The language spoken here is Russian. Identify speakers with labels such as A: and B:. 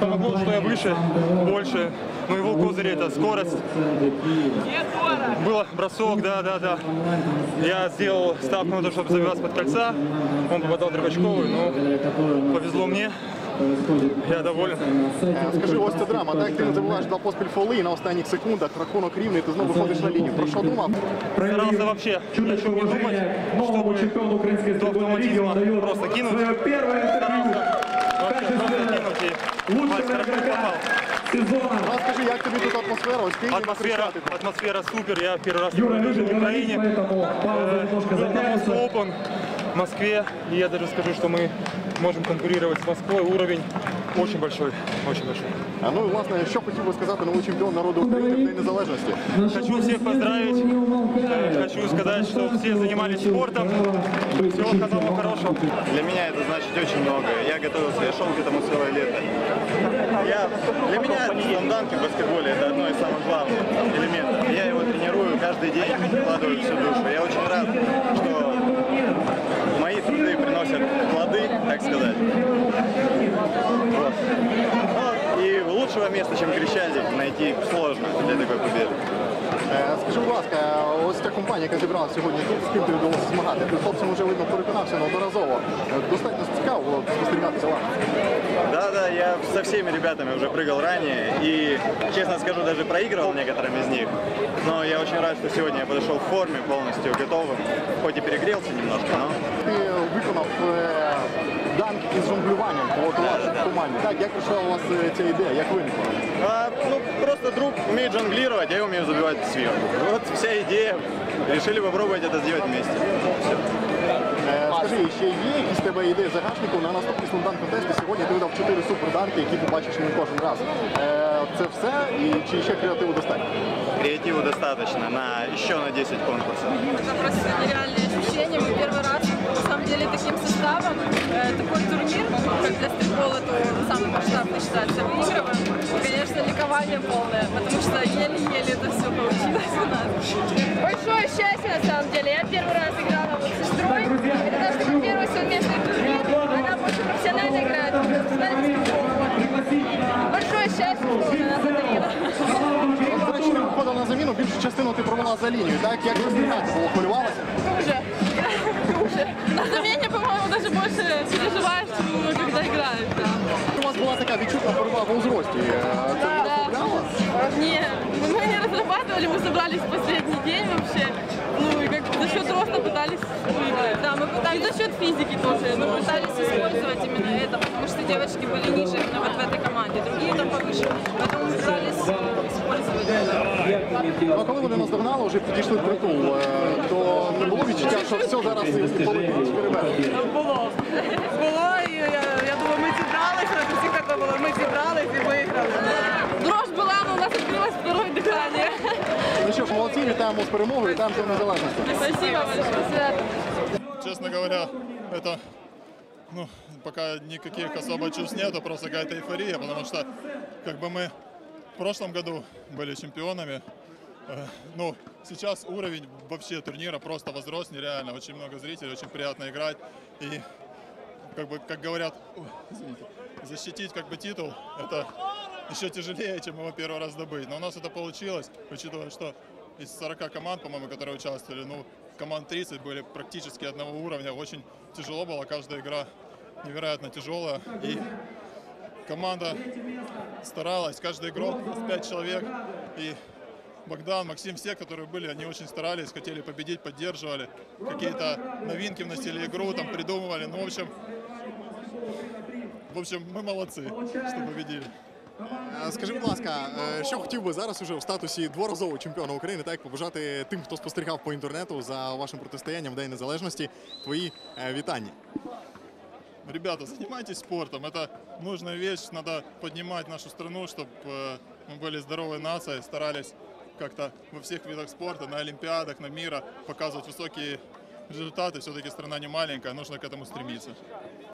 A: Помогло, что я выше, больше. Но его козырь это скорость. Был бросок, да, да, да. Я сделал ставку на то, чтобы завязать под кольца. Он попадал Требачкову, но повезло мне. Я доволен.
B: Скажи, ось це драма. Так ти не забуваєш два поспіль фоли і на останніх секундах рахунок рівний, ти знову виходиш на лінію. Про що думав?
A: Старался вообще ни о чем не думать,
C: новому
A: чтобы
C: чемпиону украинской
A: до
C: футбольной лиги он
A: автоматизма
C: дает
A: просто кинуть.
C: игрока
A: попал.
B: Розкажи, як тобі тут атмосфера? Ось Київ
A: Атмосфера,
B: кричати.
A: атмосфера супер. Я первый раз
C: Юра
A: в
C: любит
A: в Украине.
C: поэтому пауза
A: Э,
C: немножко затянется.
A: Moscow Open в Москве. И я даже скажу, что мы можем конкурировать с Москвой. Уровень очень большой, очень большой.
B: А, Ну і власне, що хотів би сказати новий чемпіон народу України в День Незалежності?
A: Хочу всех поздравить. Э, Хочу сказать, что все занимались спортом. Всего самого хорошего.
D: Для меня это значит очень многое. Я готовился, я шел к этому целое лето. Я, для меня станданки в баскетболе это одно из самых главных элементов. Я его тренирую каждый день, вкладываю всю душу. Я очень рад, лучшего места, чем Крещатик, найти сложно для такой победы.
B: Е, Скажи, будь ласка, ось ця компанія, яка зібралася сьогодні тут, з ким тобі вдалося змагати? Ти хлопцям вже видно переконався неодноразово. Е, Достатньо цікаво було спостерігати за вами.
D: Да-да, я со всеми ребятами уже прыгал ранее и, честно скажу, даже проигрывал некоторым из них. Но я очень рад, что сегодня я подошел в форме, полностью готовым. Хоть и перегрелся немножко, но
B: Ти виконав е, данк із жонглюванням по от у вашій команді. Так, як прийшла у вас е, ця ідея, як виникла?
D: а, ну, просто друг умеет жонглировать, а я умею забивать сверху. Вот вся идея. Решили попробовать это сделать вместе. Всё.
B: Е, Скажи, ще є якісь в тебе ідеї загашнику на наступний слондан контесті? Сьогодні ти видав 4 суперданки, які побачиш не кожен раз. Е, Це все і чи ще креативу достатньо?
D: Креативу достаточно на еще на 10 конкурсов.
E: Это просто нереальные ощущения. Мы первый раз, на самом деле, таким составом э, такой турнир, как для стритбола, то самый масштабный считается, выигрываем. И, конечно, ликование полное, потому что еле-еле это все получилось у нас.
F: Большое счастье на самом деле. Я первый раз
B: частину ти провела за лінію. Так, як розбігати було, хвилювалася?
E: Уже. Уже. На замене, по-моему, даже больше переживаешь, чем ну, когда играешь. Да.
B: У вас була така відчутна перевага у зрості. Е, Це не розслабляло?
E: Не, мы не разрабатывали, мы собрались в последний день вообще. Ну и как за счет роста пытались выиграть. Да, мы пытались. И за счет физики тоже. Мы пытались использовать именно это, потому что девочки были ниже именно вот в этой команде, другие там повыше. Поэтому мы старались э, использовать это.
B: Ну, а коли вони нас догнали, вже підійшли в притул, е, то не було відчуття, що все зараз і полетить перебере.
E: Було. Було, і я, я думаю, ми зібралися, у всіх таке було, ми зібрались і виграли. Дрожь була, але у нас відкрилось второе дихання.
B: Ну що ж, молодці, вітаємо з перемогою, вітаємо з незалежності.
E: Спасибо большое.
G: Честно говоря, это ну, пока никаких особо чувств нету, просто какая-то эйфория, потому что как бы мы в прошлом году были чемпионами. Э, Ну, сейчас уровень вообще турнира просто возрос нереально. Очень много зрителей, очень приятно играть. И, как бы, как говорят, извините, защитить как бы титул, это еще тяжелее, чем его первый раз добыть. Но у нас это получилось, учитывая, что из 40 команд, по-моему, которые участвовали, ну, команд 30 были практически одного уровня. Очень тяжело было, каждая игра невероятно тяжелая. И команда старалась, каждый игрок, у нас 5 человек. И Богдан, Максим, все, которые были, они очень старались, хотели победить, поддерживали. Какие-то новинки вносили игру, там придумывали. Ну, в общем, в общем, мы молодцы, что победили.
B: Е, Скажи, будь ласка, е, що хотів би зараз уже в статусі дворазового чемпіона України, так побажати тим, хто спостерігав по інтернету за вашим протистоянням в День Незалежності, твої е, вітання.
G: Ребята, занимайтесь спортом. Это нужная вещь. Надо поднимать нашу страну, чтобы мы были здоровой нацией, старались как-то во всех видах спорта, на Олимпиадах, на мира показывать высокие результаты. Все-таки страна не маленькая, нужно к этому стремиться.